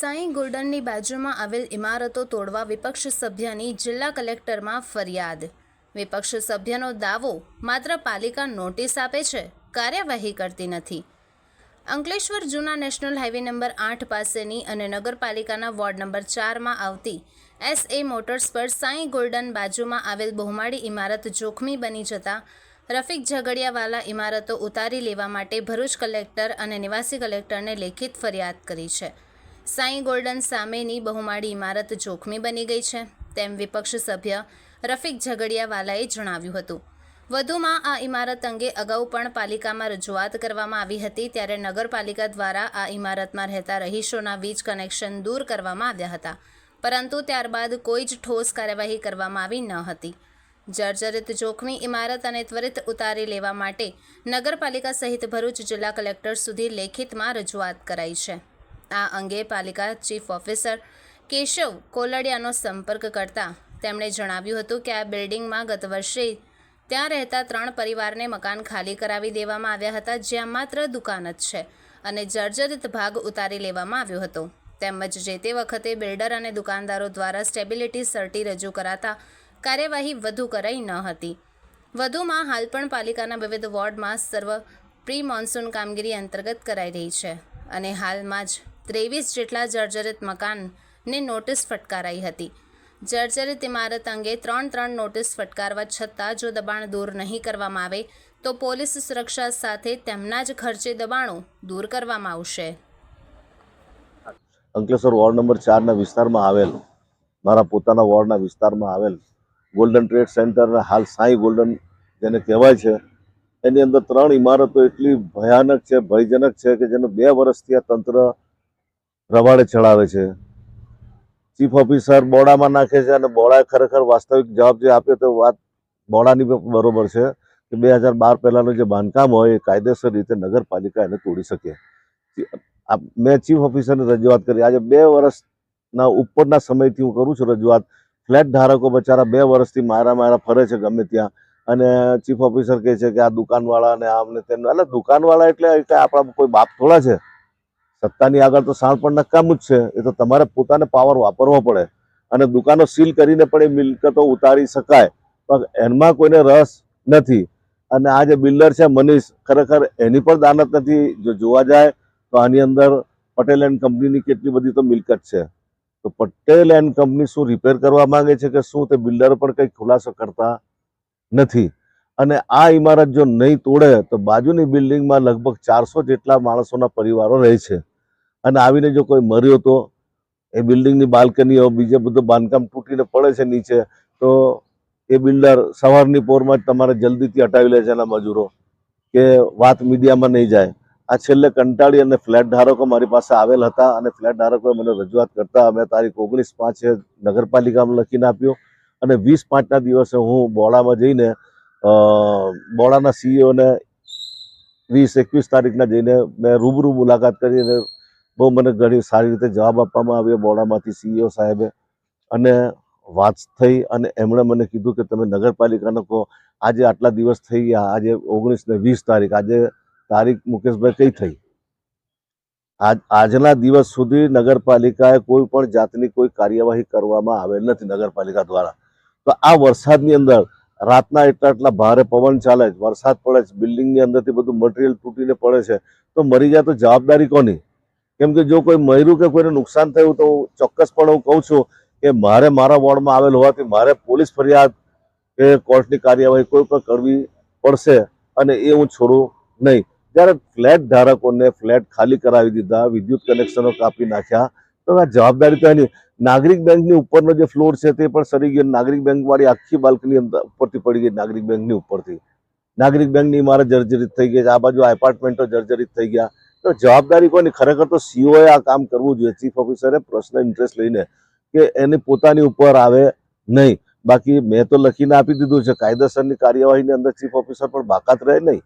સાંઈ ગોલ્ડનની બાજુમાં આવેલ ઇમારતો તોડવા વિપક્ષ સભ્યની જિલ્લા કલેક્ટરમાં ફરિયાદ. વિપક્ષ સભ્યનો દાવો માત્ર પાલિકા નોટિસ આપે છે, કાર્યવાહી કરતી નથી. અંકલેશ્વર જૂના નેશનલ હાઈવે નંબર આઠ પાસેની અને નગરપાલિકાના વોર્ડ નંબર ચારમાં આવતી એસ એ મોટર્સ પર સાંઈ ગોલ્ડન બાજુમાં આવેલ બહુમાળી ઇમારત જોખમી બની જતા રફીક ઝઘડિયાવાલા ઇમારતો ઉતારી લેવા માટે ભરૂચ કલેક્ટર અને નિવાસી કલેક્ટરને લેખિત ફરિયાદ કરી છે. સાંઈ ગોલ્ડન સામેની બહુમાળી ઇમારત જોખમી બની ગઈ છે, તેમ વિપક્ષ સભ્ય રફીક ઝઘડિયાવાલાએ જણાવ્યું હતું. વધુમાં આ ઇમારત અંગે અગાઉ પણ પાલિકામાં રજૂઆત કરવામાં આવી હતી, ત્યારે નગરપાલિકા દ્વારા આ ઇમારતમાં રહેતા રહીશોના વીજ કનેક્શન દૂર કરવામાં આવ્યા હતા, પરંતુ ત્યારબાદ કોઈ જ ઠોસ કાર્યવાહી કરવામાં આવી ન હતી. જર્જરિત જોખમી ઇમારત અને ત્વરિત ઉતારી લેવા માટે નગરપાલિકા સહિત ભરૂચ જિલ્લા કલેક્ટર સુધી લેખિતમાં રજૂઆત કરાઈ છે. આ અંગે પાલિકા ચીફ ઓફિસર કેશવ કોલડિયાનો સંપર્ક કરતા તેમણે જણાવ્યું હતું કે આ બિલ્ડિંગમાં ગત વર્ષે ત્યાં રહેતા ત્રણ પરિવારને મકાન ખાલી કરાવી દેવામાં આવ્યા હતા, જ્યાં માત્ર દુકાન જ છે અને જર્જરિત ભાગ ઉતારી લેવામાં આવ્યો હતો. તેમજ જે તે વખતે બિલ્ડર અને દુકાનદારો દ્વારા સ્ટેબિલિટી સર્ટી રજૂ કરાતા કાર્યવાહી વધુ કરાઈ ન હતી. વધુમાં હાલ પણ પાલિકાના વિવિધ વોર્ડમાં સર્વ પ્રી મોન્સૂન કામગીરી અંતર્ગત કરાઈ રહી છે અને હાલમાં જ ત્રેવીસ જેટલા જર્જરિત મકાનને નોટિસ ફટકારાઈ હતી. જર્જરિત ઇમારત અંગે ત્રણ ત્રણ નોટિસ ફટકારવા છતાં જો દબાણ દૂર નહીં કરવામાં આવે, તો પોલીસ સુરક્ષા સાથે તેમના જ ખર્ચે દબાણો દૂર કરવામાં આવશે. અંકલેશ્વર વોર્ડ નંબર ચારના વિસ્તારમાં આવેલ, મારા પોતાના વોર્ડના વિસ્તારમાં આવેલ ગોલ્ડન ટ્રેડ સેન્ટર હાલ સાંઈ ગોલ્ડન જેને કહેવાય છે, એની અંદર ત્રણ ઇમારતો એટલી ભયાનક છે, ભયજનક છે કે જેનું બે વર્ષથી આ તંત્ર રવાડે ચડાવે છે. ચીફ ઓફિસર બોડામાં નાખે છે અને બોડાએ ખરેખર વાસ્તવિક જવાબ જે આપ્યો તો વાત બોડાની બરોબર છે કે બે હજાર બાર પહેલાંનું જે બાંધકામ હોય એ કાયદેસર રીતે નગરપાલિકા એને તોડી શકે. મેં ચીફ ઓફિસરને રજૂઆત કરી. આજે બે વર્ષના ઉપરના સમયથી હું કરું છું રજૂઆત. ફ્લેટ ધારકો બચારા બે વર્ષથી મારા મારા ફરે છે ગમે ત્યાં. અને ચીફ ઓફિસર કહે છે કે આ દુકાનવાળા ને આમ ને તેમ. એટલે દુકાનવાળા એટલે આપણા કોઈ બાપ થોડા છે. સત્તાની આગળ તો સાણ પણ નકામું જ છે. એ તો તમારે પોતાને પાવર વાપરવો પડે. અને દુકાનો સીલ કરીને પણ એ મિલકતો ઉતારી શકાય. પણ એમાં કોઈને રસ નથી. અને આ જે બિલ્ડર છે મનીષ, ખરેખર એની પણ દાનત નથી. જો જોવા જાય તો આની અંદર પટેલ એન્ડ કંપનીની કેટલી બધી તો મિલકત છે. તો પટેલ એન્ડ કંપની શું રિપેર કરવા માંગે છે કે શું તે બિલ્ડર પણ કંઈ ખુલાસો કરતા નથી? અને આ ઇમારત જો નહીં તોડે તો બાજુની બિલ્ડિંગમાં લગભગ ચારસો જેટલા માણસોના પરિવારો રહે છે. અને આવીને જો કોઈ મર્યો તો એ બિલ્ડિંગની બાલ્કનીઓ બીજે બધું બાંધકામ તૂટીને પડે છે નીચે, તો એ બિલ્ડર સવારની પોરમાં જ તમારે જલ્દીથી હટાવી લે છે એના મજૂરો, કે વાત મીડિયામાં નહીં જાય. આ છેલ્લે કંટાળી અને ફ્લેટ ધારકો મારી પાસે આવેલ હતા અને ફ્લેટ ધારકોએ મને રજૂઆત કરતા અમે તારીખ ઓગણીસ પાંચે નગરપાલિકામાં લખીને આપ્યો અને વીસ પાંચના દિવસે હું બોડામાં જઈને બોડાના સીઈઓને વીસ, એકવીસ તારીખના જઈને મેં રૂબરૂ મુલાકાત કરી અને બહુ મને ઘણી સારી રીતે જવાબ આપવામાં આવ્યો બોડામાંથી સીઈઓ સાહેબે. અને વાત થઈ અને એમણે મને કીધું કે તમે નગરપાલિકાને કહો. આજે આટલા દિવસ થઈ ગયા, આજે ઓગણીસ ને વીસ તારીખ, આજે તારીખ મુકેશભાઈ કઈ થઈ? આજ, આજના દિવસ સુધી નગરપાલિકાએ કોઈ પણ જાતની કોઈ કાર્યવાહી કરવામાં આવેલ નથી નગરપાલિકા દ્વારા. તો આ વરસાદની અંદર રાતના એટલા એટલા ભારે પવન ચાલે છે, વરસાદ પડે છે, બિલ્ડિંગની અંદરથી બધું મટીરિયલ તૂટીને પડે છે. તો મરી જાય તો જવાબદારી કોની? કેમ કે જો કોઈ મર્યું કે કોઈને નુકસાન થયું તો ચોક્કસપણે હું કહું છું કે મારે મારા વોર્ડમાં આવેલ હોવાથી મારે પોલીસ ફરિયાદ કે કોર્ટની કાર્યવાહી કોઈ પણ કરવી પડશે અને એ હું છોડું નહીં. જ્યારે ફ્લેટ ધારકોને ફ્લેટ ખાલી કરાવી દીધા, વિદ્યુત કનેક્શનો કાપી નાખ્યા, તો આ જવાબદારી તો એની. નાગરિક બેંકની ઉપરનો જે ફ્લોર છે તે પણ સરી ગયો. નાગરિક બેંક વાળી આખી બાલ્કની અંદર ઉપરથી પડી ગઈ નાગરિક બેંકની ઉપરથી. નાગરિક બેંકની ઇમારત જર્જરિત થઈ ગઈ આ બાજુ એપાર્ટમેન્ટો જર્જરિત થઈ ગયા. તો જવાબદારી કોની? ખરેખર તો સીઓએ આ કામ કરવું જોઈએ. ચીફ ઓફિસરે પર્સનલ ઇન્ટરેસ્ટ લઈને કે એની પોતાની ઉપર આવે નહીં. બાકી મેં તો લખીને આપી દીધું છે. કાયદેસરની કાર્યવાહીની અંદર ચીફ ઓફિસર પણ બાકાત રહે નહીં.